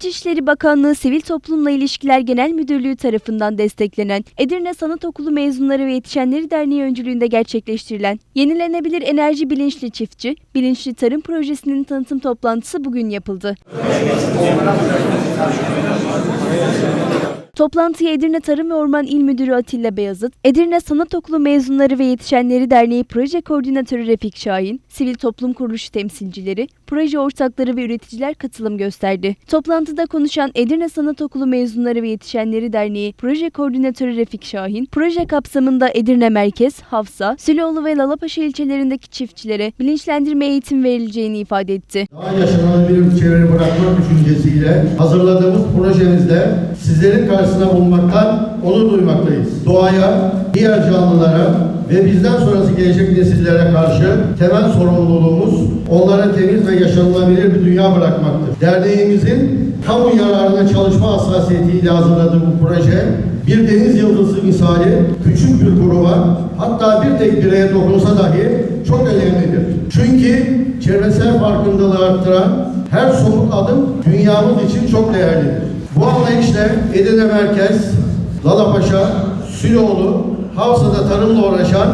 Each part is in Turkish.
İçişleri Bakanlığı Sivil Toplumla İlişkiler Genel Müdürlüğü tarafından desteklenen Edirne Sanat Okulu Mezunları ve Yetişenleri Derneği öncülüğünde gerçekleştirilen Yenilenebilir Enerji Bilinçli Çiftçi, Bilinçli Tarım Projesi'nin tanıtım toplantısı bugün yapıldı. Toplantıya Edirne Tarım ve Orman İl Müdürü Atilla Beyazıt, Edirne Sanat Okulu Mezunları ve Yetişenleri Derneği Proje Koordinatörü Refik Şahin, sivil toplum kuruluşu temsilcileri, proje ortakları ve üreticiler katılım gösterdi. Toplantıda konuşan Edirne Sanat Okulu Mezunları ve Yetişenleri Derneği Proje Koordinatörü Refik Şahin, proje kapsamında Edirne Merkez, Hafsa, Süloğlu ve Lalapaşa ilçelerindeki çiftçilere bilinçlendirme eğitim verileceğini ifade etti. Daha yaşanabilir bir çevre bırakma düşüncesiyle hazırladığımız projemizde sizlerin karşısına bulunmaktan onur duymaktayız. Doğaya, diğer canlılara ve bizden sonrası gelecek nesillere karşı temel sorumluluğumuz onlara temiz ve yaşanılabilir bir dünya bırakmaktır. Derneğimizin kamu yararına çalışma hassasiyetiyle hazırladığı bu proje bir deniz yıldızı misali küçük bir gruba hatta bir tek bireye dokunsa dahi çok önemlidir. Çünkü çevresel farkındalığı arttıran her somut adım dünyamız için çok değerlidir. Bu anlayışla Edirne Merkez, Lalapaşa, Süloğlu, Havsa'da tarımla uğraşan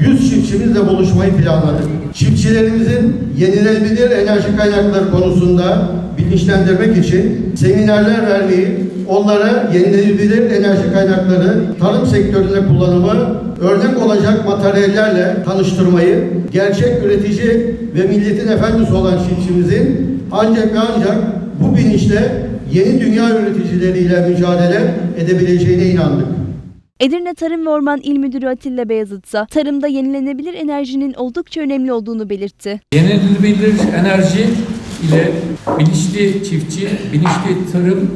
100 çiftçimizle buluşmayı planladık. Çiftçilerimizin yenilenebilir enerji kaynakları konusunda bilinçlendirmek için seminerler vermeyi, onlara yenilenebilir enerji kaynakları tarım sektöründe kullanımı örnek olacak materyallerle tanıştırmayı, gerçek üretici ve milletin efendisi olan çiftçimizin ancak ve ancak bu bilinçle yeni dünya üreticileriyle mücadele edebileceğine inandık. Edirne Tarım ve Orman İl Müdürü Atilla Beyazıt ise tarımda yenilenebilir enerjinin oldukça önemli olduğunu belirtti. Yenilenebilir enerji ile bilinçli çiftçi, bilinçli tarım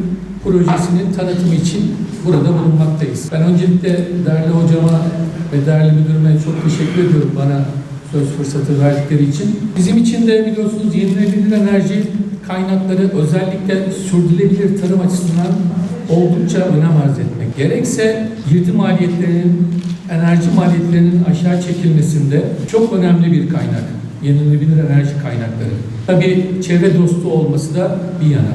projesinin tanıtımı için burada bulunmaktayız. Ben öncelikle değerli hocama ve değerli müdürüme çok teşekkür ediyorum bana söz fırsatı verdikleri için. Bizim için de biliyorsunuz yenilenebilir enerji kaynakları özellikle sürdürülebilir tarım açısından oldukça önem arz etmek. Gerekse girdi maliyetlerinin, enerji maliyetlerinin aşağı çekilmesinde çok önemli bir kaynak. Yenilenebilir enerji kaynakları. Tabii çevre dostu olması da bir yana.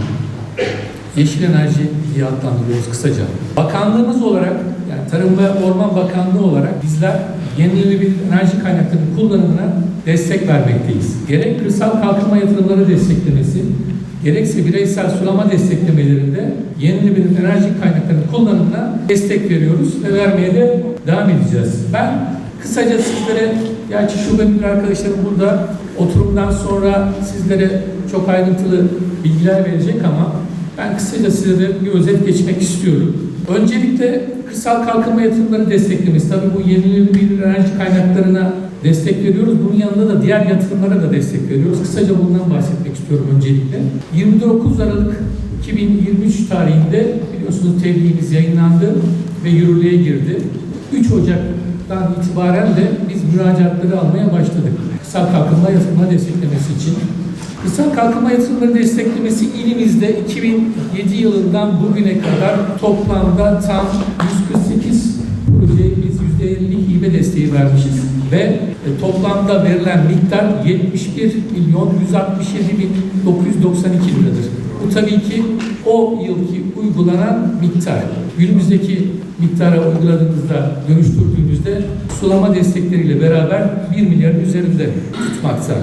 Yeşil enerji diye adlandırıyoruz kısaca. Bakanlığımız olarak, yani Tarım ve Orman Bakanlığı olarak bizler yenilenebilir enerji kaynaklarının kullanımına destek vermekteyiz. Gerek kırsal kalkınma yatırımları desteklemesi, gerekse bireysel sulama desteklemelerinde yenilenebilir enerji kaynaklarının kullanımına destek veriyoruz ve vermeye de devam edeceğiz. Ben kısaca sizlere, gerçi şube müdür arkadaşlarım burada oturumdan sonra sizlere çok ayrıntılı bilgiler verecek ama ben kısaca size bir özet geçmek istiyorum. Öncelikle kırsal kalkınma yatırımları desteklemesi. Tabii bu yenilenebilir enerji kaynaklarına destek veriyoruz. Bunun yanında da diğer yatırımlara da destek veriyoruz. Kısaca bundan bahsetmek istiyorum öncelikle. 29 Aralık 2023 tarihinde biliyorsunuz tebliğimiz yayınlandı ve yürürlüğe girdi. 3 Ocak'tan itibaren de biz müracaatları almaya başladık. Kırsal kalkınma yatırımına desteklemesi için. Kırsal kalkınma yatırımları desteklemesi ilimizde 2007 yılından bugüne kadar toplamda tam 148 projeye biz %50 hibe desteği vermişiz ve e, toplamda verilen miktar 71 milyon 167 bin 992 liradır. Bu tabii ki o yılki uygulanan miktar. Günümüzdeki miktara uyguladığınızda, dönüştürdüğünüzde sulama destekleriyle beraber 1 milyarın üzerinde tutmakta.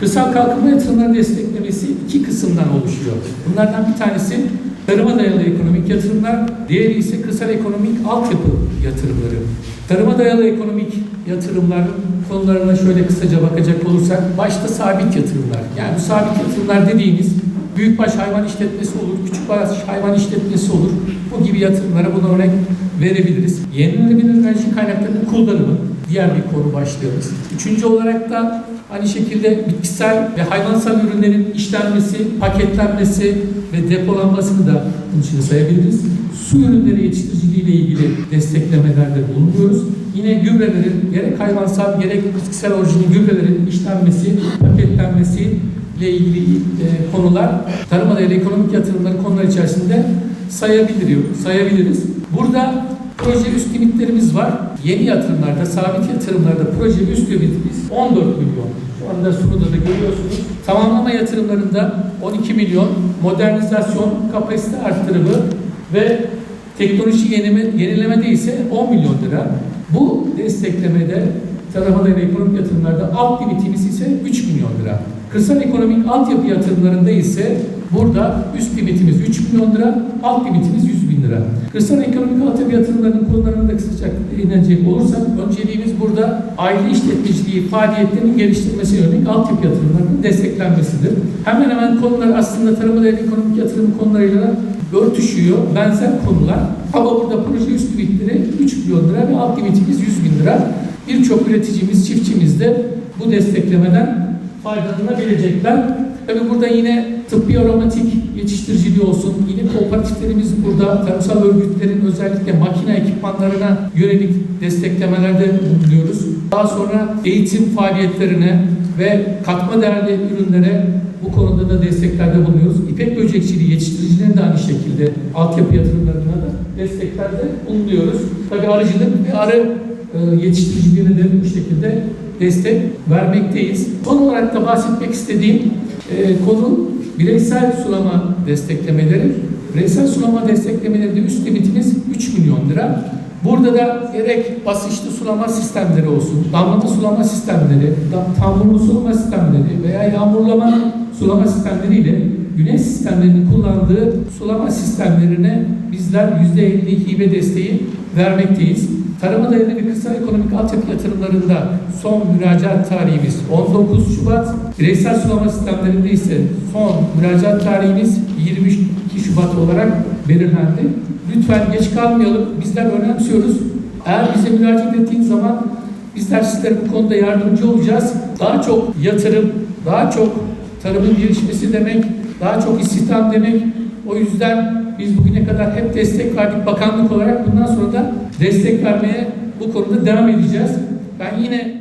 Kırsal kalkınma yatırımları desteklemesi iki kısımdan oluşuyor. Bunlardan bir tanesi tarıma dayalı ekonomik yatırımlar, diğeri ise kırsal ekonomik altyapı yatırımları. Tarıma dayalı ekonomik yatırımlar konularına şöyle kısaca bakacak olursak, başta sabit yatırımlar. Yani bu sabit yatırımlar dediğimiz büyükbaş hayvan işletmesi olur, küçükbaş hayvan işletmesi olur. Bu gibi yatırımlara buna örnek verebiliriz. Yenilenebilir enerji kaynaklarının kullanımı diğer bir konu başlığımız. Üçüncü olarak da aynı şekilde bitkisel ve hayvansal ürünlerin işlenmesi, paketlenmesi ve depolanmasını da bunun içine sayabiliriz. Su ürünleri yetiştiriciliği ile ilgili desteklemelerde bulunuyoruz. Yine gübrelerin gerek hayvansal gerek bitkisel orijinli gübrelerin işlenmesi, paketlenmesi ile ilgili e, konular tarıma dayalı ekonomik yatırımları konular içerisinde sayabiliriz. sayabiliriz. Burada Proje üst limitlerimiz var. Yeni yatırımlarda, sabit yatırımlarda proje üst limitimiz 14 milyon. Şu anda sunuda da görüyorsunuz. Tamamlama yatırımlarında 12 milyon, modernizasyon, kapasite arttırımı ve teknoloji yenileme, yenilemede ise 10 milyon lira. Bu desteklemede tarafada ve ekonomik yatırımlarda alt limitimiz ise 3 milyon lira. Kırsal ekonomik altyapı yatırımlarında ise burada üst limitimiz 3 milyon lira, alt limitimiz 100 bin lira. Kırsal ekonomik altyapı yatırımlarının konularına da kısaca inecek olursak, önceliğimiz burada aile işletmeciliği faaliyetlerinin geliştirilmesi yönelik altyapı yatırımlarının desteklenmesidir. Hemen hemen konular aslında tarıma dayalı ekonomik yatırım konularıyla örtüşüyor, benzer konular. Ama burada proje üst limitleri 3 milyon lira ve alt limitimiz 100 bin lira. Birçok üreticimiz, çiftçimiz de bu desteklemeden faydalanabilecekler. Tabii burada yine tıbbi aromatik yetiştiriciliği olsun, yine kooperatiflerimiz burada tarımsal örgütlerin özellikle makine ekipmanlarına yönelik desteklemelerde bulunuyoruz. Daha sonra eğitim faaliyetlerine ve katma değerli ürünlere bu konuda da desteklerde bulunuyoruz. İpek böcekçiliği yetiştiricilerin de aynı şekilde altyapı yatırımlarına da desteklerde bulunuyoruz. Tabii arıcılık ve arı e, yetiştiricilerine de bu şekilde destek vermekteyiz. Son olarak da bahsetmek istediğim e, konu bireysel sulama desteklemeleri. Bireysel sulama desteklemelerinde üst limitimiz 3 milyon lira. Burada da gerek basınçlı sulama sistemleri olsun, damlama sulama sistemleri, tamurlu sulama sistemleri veya yağmurlama sulama sistemleriyle güneş sistemlerinin kullandığı sulama sistemlerine bizler %50 hibe desteği vermekteyiz. Tarıma dayalı ve kırsal ekonomik altyapı yatırımlarında son müracaat tarihimiz 19 Şubat. Bireysel sulama sistemlerinde ise son müracaat tarihimiz 22 Şubat olarak belirlendi. Lütfen geç kalmayalım. Bizler önemsiyoruz. Eğer bize müracaat ettiğiniz zaman bizler sizlere bu konuda yardımcı olacağız. Daha çok yatırım, daha çok tarımın gelişmesi demek, daha çok istihdam demek. O yüzden biz bugüne kadar hep destek verdik bakanlık olarak. Bundan sonra da destek vermeye bu konuda devam edeceğiz. Ben yine